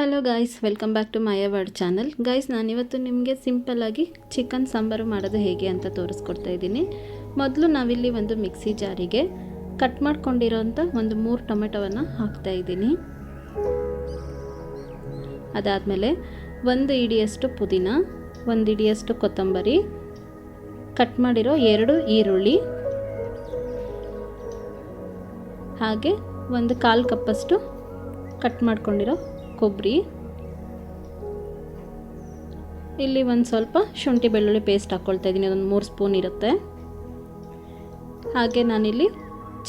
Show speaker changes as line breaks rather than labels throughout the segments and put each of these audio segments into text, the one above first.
Hello guys welcome back to word channel guys ನಾನಿವತ್ತು ನಿಮಗೆ ಸಿಂಪಲ್ಲಾಗಿ ಚಿಕನ್ ಸಾಂಬಾರು ಮಾಡೋದು ಹೇಗೆ ಅಂತ ತೋರಿಸ್ಕೊಡ್ತಾ ಇದ್ದೀನಿ. ಮೊದಲು ನಾವಿಲ್ಲಿ ಒಂದು ಮಿಕ್ಸಿ ಜಾರಿಗೆ ಕಟ್ ಮಾಡ್ಕೊಂಡಿರೋಂಥ ಒಂದು ಮೂರು ಟೊಮೆಟೊವನ್ನು ಹಾಕ್ತಾ ಇದ್ದೀನಿ. ಅದಾದಮೇಲೆ ಒಂದು ಇಡಿಯಷ್ಟು ಪುದೀನ, ಒಂದು ಇಡಿಯಷ್ಟು ಕೊತ್ತಂಬರಿ ಕಟ್ ಮಾಡಿರೋ ಎರಡು ಈರುಳ್ಳಿ, ಹಾಗೆ ಒಂದು ಕಾಲು ಕಪ್ಪಷ್ಟು ಕಟ್ ಮಾಡ್ಕೊಂಡಿರೋ ಕೊಬ್ಬರಿ. ಇಲ್ಲಿ ಒಂದು ಸ್ವಲ್ಪ ಶುಂಠಿ ಬೆಳ್ಳುಳ್ಳಿ ಪೇಸ್ಟ್ ಹಾಕ್ಕೊಳ್ತಾ ಇದ್ದೀನಿ, ಅದೊಂದು ಮೂರು ಸ್ಪೂನ್ ಇರುತ್ತೆ. ಹಾಗೆ ನಾನಿಲ್ಲಿ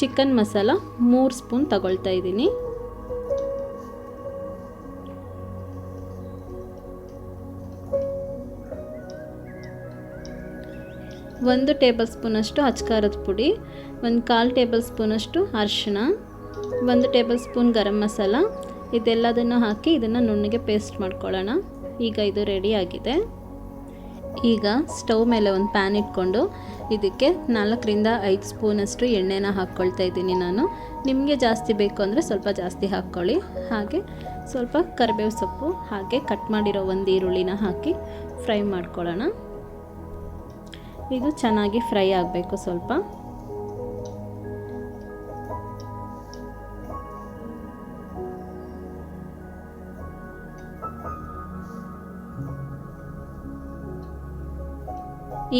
ಚಿಕನ್ ಮಸಾಲ ಮೂರು ಸ್ಪೂನ್ ತಗೊಳ್ತಾ ಇದ್ದೀನಿ. ಒಂದು ಟೇಬಲ್ ಸ್ಪೂನಷ್ಟು ಅಚ್ಕಾರದ ಪುಡಿ, ಒಂದು ಕಾಲು ಟೇಬಲ್ ಸ್ಪೂನಷ್ಟು ಅರಿಶಿಣ, ಒಂದು ಟೇಬಲ್ ಸ್ಪೂನ್ ಗರಂ ಮಸಾಲ ಇದೆಲ್ಲದನ್ನು ಹಾಕಿ ಇದನ್ನು ನುಣ್ಣಗೆ ಪೇಸ್ಟ್ ಮಾಡ್ಕೊಳ್ಳೋಣ. ಈಗ ಇದು ರೆಡಿ ಆಗಿದೆ. ಈಗ ಸ್ಟವ್ ಮೇಲೆ ಒಂದು ಪ್ಯಾನ್ ಇಟ್ಕೊಂಡು ಇದಕ್ಕೆ ನಾಲ್ಕರಿಂದ ಐದು ಸ್ಪೂನಷ್ಟು ಎಣ್ಣೆನ ಹಾಕ್ಕೊಳ್ತಾ ಇದ್ದೀನಿ ನಾನು. ನಿಮಗೆ ಜಾಸ್ತಿ ಬೇಕು ಅಂದರೆ ಸ್ವಲ್ಪ ಜಾಸ್ತಿ ಹಾಕ್ಕೊಳ್ಳಿ. ಹಾಗೆ ಸ್ವಲ್ಪ ಕರಿಬೇವು ಸೊಪ್ಪು, ಹಾಗೆ ಕಟ್ ಮಾಡಿರೋ ಒಂದು ಈರುಳ್ಳಿನ ಹಾಕಿ ಫ್ರೈ ಮಾಡ್ಕೊಳ್ಳೋಣ. ಇದು ಚೆನ್ನಾಗಿ ಫ್ರೈ ಆಗಬೇಕು ಸ್ವಲ್ಪ.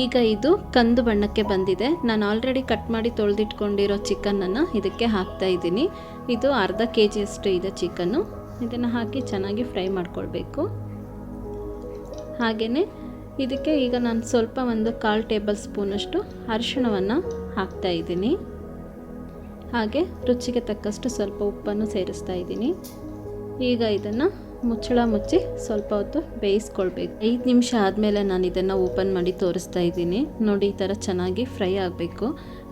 ಈಗ ಇದು ಕಂದು ಬಣ್ಣಕ್ಕೆ ಬಂದಿದೆ. ನಾನು ಆಲ್ರೆಡಿ ಕಟ್ ಮಾಡಿ ತೊಳೆದಿಟ್ಕೊಂಡಿರೋ ಚಿಕನನ್ನು ಇದಕ್ಕೆ ಹಾಕ್ತಾ ಇದ್ದೀನಿ. ಇದು ಅರ್ಧ ಕೆ ಜಿಯಷ್ಟು ಇದೆ ಚಿಕನ್ನು ಇದನ್ನು ಹಾಕಿ ಚೆನ್ನಾಗಿ ಫ್ರೈ ಮಾಡ್ಕೊಳ್ಬೇಕು. ಹಾಗೆಯೇ ಇದಕ್ಕೆ ಈಗ ನಾನು ಸ್ವಲ್ಪ ಒಂದು ಕಾಲು ಟೇಬಲ್ ಸ್ಪೂನಷ್ಟು ಅರಿಶಿಣವನ್ನು ಹಾಕ್ತಾ ಇದ್ದೀನಿ. ಹಾಗೆ ರುಚಿಗೆ ತಕ್ಕಷ್ಟು ಸ್ವಲ್ಪ ಉಪ್ಪನ್ನು ಸೇರಿಸ್ತಾ ಇದ್ದೀನಿ. ಈಗ ಇದನ್ನು ಮುಚ್ಚಳ ಮುಚ್ಚಿ ಸ್ವಲ್ಪ ಹೊತ್ತು ಬೇಯಿಸ್ಕೊಳ್ಬೇಕು. ಐದು ನಿಮಿಷ ಆದಮೇಲೆ ನಾನು ಇದನ್ನು ಓಪನ್ ಮಾಡಿ ತೋರಿಸ್ತಾ ಇದ್ದೀನಿ. ನೋಡಿ, ಈ ಥರ ಚೆನ್ನಾಗಿ ಫ್ರೈ ಆಗಬೇಕು.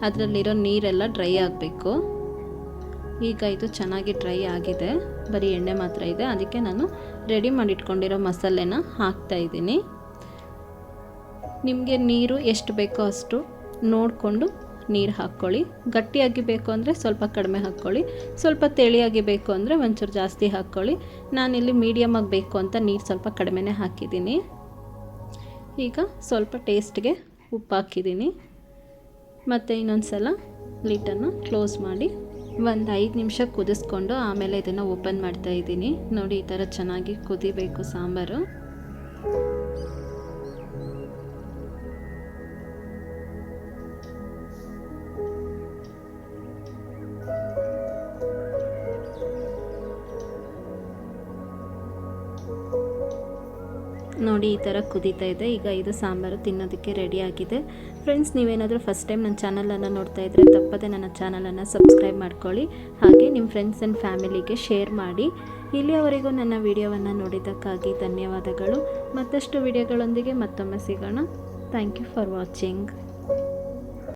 ಅದರಲ್ಲಿರೋ ನೀರೆಲ್ಲ ಡ್ರೈ ಆಗಬೇಕು. ಈಗ ಇದು ಚೆನ್ನಾಗಿ ಡ್ರೈ ಆಗಿದೆ. ಬರೀ ಎಣ್ಣೆ ಮಾತ್ರ ಇದೆ. ಅದಕ್ಕೆ ನಾನು ರೆಡಿ ಮಾಡಿಟ್ಕೊಂಡಿರೋ ಮಸಾಲೆನ ಹಾಕ್ತಾ ಇದ್ದೀನಿ. ನಿಮಗೆ ನೀರು ಎಷ್ಟು ಬೇಕೋ ಅಷ್ಟು ನೋಡಿಕೊಂಡು ನೀರು ಹಾಕ್ಕೊಳ್ಳಿ. ಗಟ್ಟಿಯಾಗಿ ಬೇಕು ಅಂದರೆ ಸ್ವಲ್ಪ ಕಡಿಮೆ ಹಾಕ್ಕೊಳ್ಳಿ. ಸ್ವಲ್ಪ ತೆಳಿಯಾಗಿ ಬೇಕು ಅಂದರೆ ಒಂಚೂರು ಜಾಸ್ತಿ ಹಾಕ್ಕೊಳ್ಳಿ. ನಾನಿಲ್ಲಿ ಮೀಡಿಯಮಾಗಿ ಬೇಕು ಅಂತ ನೀರು ಸ್ವಲ್ಪ ಕಡಿಮೆನೇ ಹಾಕಿದ್ದೀನಿ. ಈಗ ಸ್ವಲ್ಪ ಟೇಸ್ಟ್ಗೆ ಉಪ್ಪು ಹಾಕಿದ್ದೀನಿ. ಮತ್ತು ಇನ್ನೊಂದು ಸಲ ಲಿಟನ್ನು ಕ್ಲೋಸ್ ಮಾಡಿ ಒಂದು ಐದು ನಿಮಿಷ ಕುದಿಸ್ಕೊಂಡು ಆಮೇಲೆ ಇದನ್ನು ಓಪನ್ ಮಾಡ್ತಾ ಇದ್ದೀನಿ. ನೋಡಿ ಈ ಥರ ಚೆನ್ನಾಗಿ ಕುದಿಬೇಕು ಸಾಂಬಾರು. ನೋಡಿ ಈ ಥರ ಕುದೀತಾ ಇದೆ. ಈಗ ಇದು ಸಾಂಬಾರು ತಿನ್ನೋದಕ್ಕೆ ರೆಡಿ ಆಗಿದೆ. ಫ್ರೆಂಡ್ಸ್ ನೀವೇನಾದರೂ ಫಸ್ಟ್ ಟೈಮ್ ನನ್ನ ಚಾನಲನ್ನು ನೋಡ್ತಾ ಇದ್ದರೆ ತಪ್ಪದೆ ನನ್ನ ಚಾನಲನ್ನು ಸಬ್ಸ್ಕ್ರೈಬ್ ಮಾಡ್ಕೊಳ್ಳಿ. ಹಾಗೆ ನಿಮ್ಮ ಫ್ರೆಂಡ್ಸ್ ಆ್ಯಂಡ್ ಫ್ಯಾಮಿಲಿಗೆ ಶೇರ್ ಮಾಡಿ. ಇಲ್ಲಿಯವರೆಗೂ ನನ್ನ ವಿಡಿಯೋವನ್ನು ನೋಡಿದ್ದಕ್ಕಾಗಿ ಧನ್ಯವಾದಗಳು. ಮತ್ತಷ್ಟು ವಿಡಿಯೋಗಳೊಂದಿಗೆ ಮತ್ತೊಮ್ಮೆ ಸಿಗೋಣ. Thank you for watching